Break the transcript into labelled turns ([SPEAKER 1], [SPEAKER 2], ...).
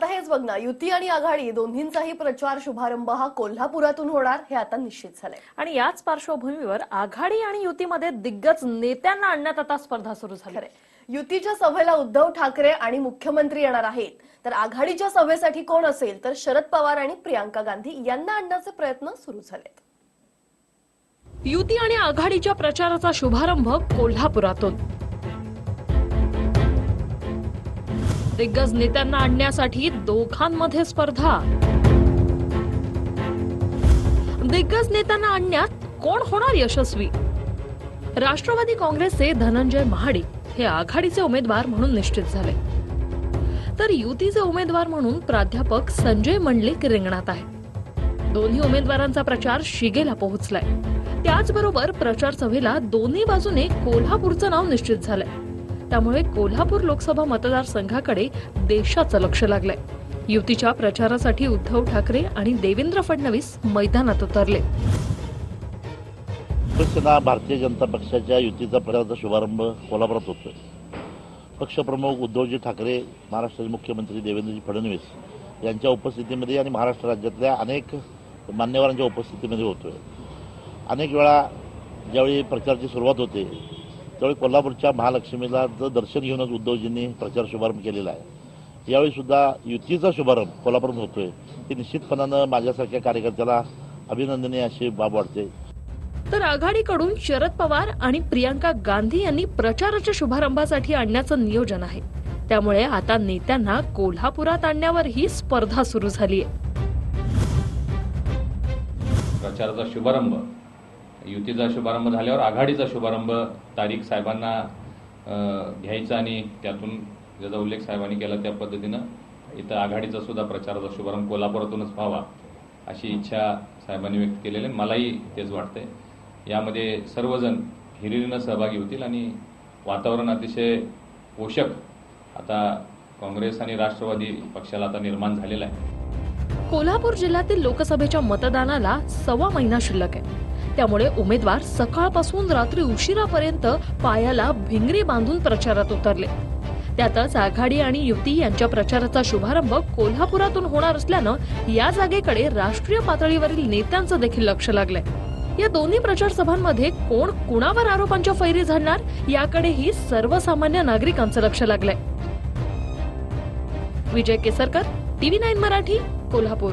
[SPEAKER 1] आता हेच बघ ना युती आणि आघाडी दोन्हींचाही प्रचार शुभारंभ हा कोल्हापुरातून होणार हे आता निश्चित झालंय.
[SPEAKER 2] आणि याच पार्श्वभूमीवर आघाडी आणि युतीमध्ये दिग्गज नेत्यांना आणण्यात आता स्पर्धा सुरू झाली.
[SPEAKER 1] युतीच्या सभेला उद्धव ठाकरे आणि मुख्यमंत्री येणार आहेत. तर आघाडीच्या सभेसाठी कोण असेल? तर शरद पवार आणि प्रियांका गांधी यांना आणण्याचे प्रयत्न सुरू झालेत.
[SPEAKER 2] युती आणि आघाडीच्या प्रचाराचा शुभारंभ कोल्हापुरातून. दिग्गज नेत्यांना आणण्यासाठी दोघांमध्ये स्पर्धा. दिग्गज नेत्यांना आणण्यात कोण होणार यशस्वी? राष्ट्रवादी काँग्रेसचे धनंजय महाडिक हे आघाडीचे उमेदवार म्हणून निश्चित झाले. तर युतीचे उमेदवार म्हणून प्राध्यापक संजय मंडलिक रिंगणात आहे दोन्ही उमेदवारांचा प्रचार शिगेला पोहोचलाय. त्याचबरोबर प्रचार सभेला दोन्ही बाजूने कोल्हापूरचं नाव निश्चित झालंय. त्यामुळे कोल्हापूर लोकसभा मतदारसंघाकडे देशाचं लक्ष लागलंय. युतीच्या प्रचारासाठी उद्धव ठाकरे आणि देवेंद्र फडणवीस मैदानात उतरले.
[SPEAKER 3] शिवसेना भारतीय जनता पक्षाच्या युतीचा प्रचाराचा शुभारंभ कोल्हापुरात होतोय. पक्षप्रमुख उद्धवजी ठाकरे महाराष्ट्राचे मुख्यमंत्री देवेंद्रजी फडणवीस यांच्या उपस्थितीमध्ये आणि महाराष्ट्र राज्यातल्या अनेक मान्यवरांच्या उपस्थितीमध्ये होतोय. अनेक वेळा ज्यावेळी प्रचाराची सुरुवात होते त्यावेळी कोल्हापूरच्या महालक्ष्मीला दर्शन घेऊनच उद्धवजींनी प्रचार शुभारंभ केलेला आहे. यावेळी सुद्धा युतीचा शुभारंभ कोल्हापुरात होतोय. ही निश्चितपणानं माझ्यासारख्या कार्यकर्त्याला अभिनंदनीय अशी बाब वाटते.
[SPEAKER 2] तर आघाडीकडून शरद पवार आणि प्रियांका गांधी यांनी प्रचाराच्या शुभारंभासाठी आणण्याचं नियोजन आहे. त्यामुळे आता नेत्यांना कोल्हापुरात आणण्यावर ही स्पर्धा सुरू झालीय.
[SPEAKER 4] प्रचाराचा शुभारंभ युतीचा शुभारंभ झाल्यावर आघाडीचा शुभारंभ तारीख साहेबांना घ्यायचा आणि त्यातून ज्याचा उल्लेख साहेबांनी केला त्या पद्धतीनं इथं आघाडीचा सुद्धा प्रचाराचा शुभारंभ कोल्हापुरातूनच व्हावा अशी इच्छा साहेबांनी व्यक्त केलेली आहे. मलाही तेच वाटतंय. यामध्ये सर्वजण हिरिरीनं सहभागी होतील आणि वातावरण अतिशय पोषक आता काँग्रेस आणि राष्ट्रवादी पक्षाला आता निर्माण झालेला आहे.
[SPEAKER 2] कोल्हापूर जिल्ह्यातील लोकसभेच्या मतदानाला सव्वा महिना शिल्लक आहे. त्यामुळे उमेदवार सकाळपासून रात्री उशिरापर्यंत पायाला भिंगरी बांधून प्रचारात उतरले. त्यातच आघाडी आणि युती यांच्या प्रचाराचा शुभारंभ कोल्हापुरातून होणार असल्यानं या जागेकडे राष्ट्रीय पातळीवरील नेत्यांचं देखील लक्ष लागलंय. या दोन्ही प्रचार सभांमध्ये कोण कुणावर आरोपांच्या फैरी झाडणार याकडेही सर्वसामान्य नागरिकांचं लक्ष लागलंय. Vijay Kesarkar TV nine Marathi Kolhapur.